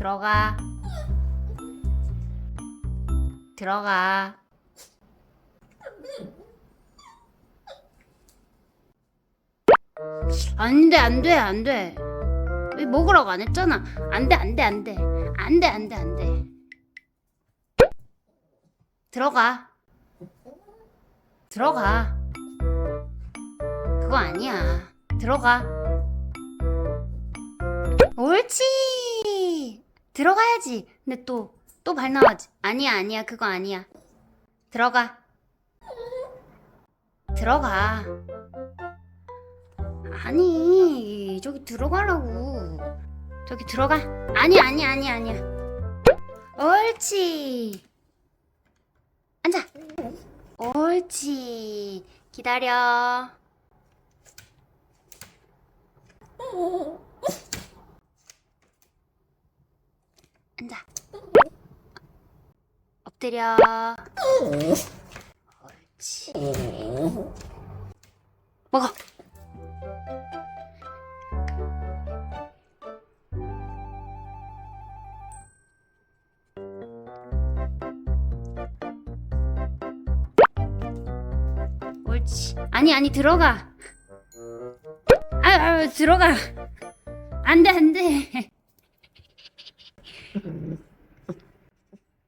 들어가. 들어가. 안 돼, 안 돼, 안 돼. 왜 먹으라고 안 했잖아. 안 돼, 안 돼, 안 돼. 안 돼, 안 돼, 안 돼. 들어가. 들어가. 그거 아니야. 들어가. 옳지. 들어가야지. 근데 또, 또 발 나와지. 아니야, 아니야. 그거 아니야. 들어가. 들어가. 아니, 저기 들어가라고. 저기 들어가. 아니, 아니, 아니, 아니야. 옳지. 앉아. 옳지. 기다려. 앉아. 엎드려. 옳지. 먹어. 옳지. 아니 아니 들어가. 아, 아 들어가. 안돼 안돼.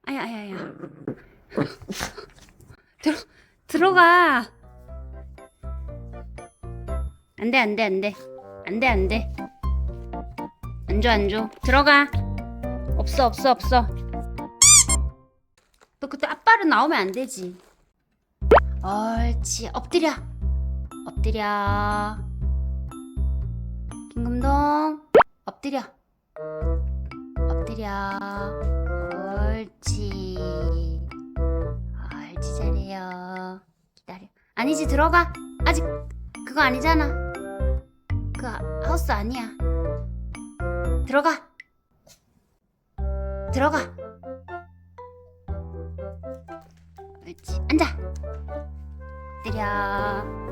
아야 아야 아야. 들어 들어가. 안돼 안돼 안돼 안돼 안돼. 안줘 안줘. 들어가. 없어 없어 없어. 너 그때 아빠를 나오면 안 되지. 옳지 엎드려 엎드려 김금동 엎드려 엎드려. 옳지. 옳지 잘해요. 기다려. 아니지 들어가 아직 그거 아니잖아. 그 하- 하우스 아니야. 들어가. 들어가. 옳지 앉아. 엎드려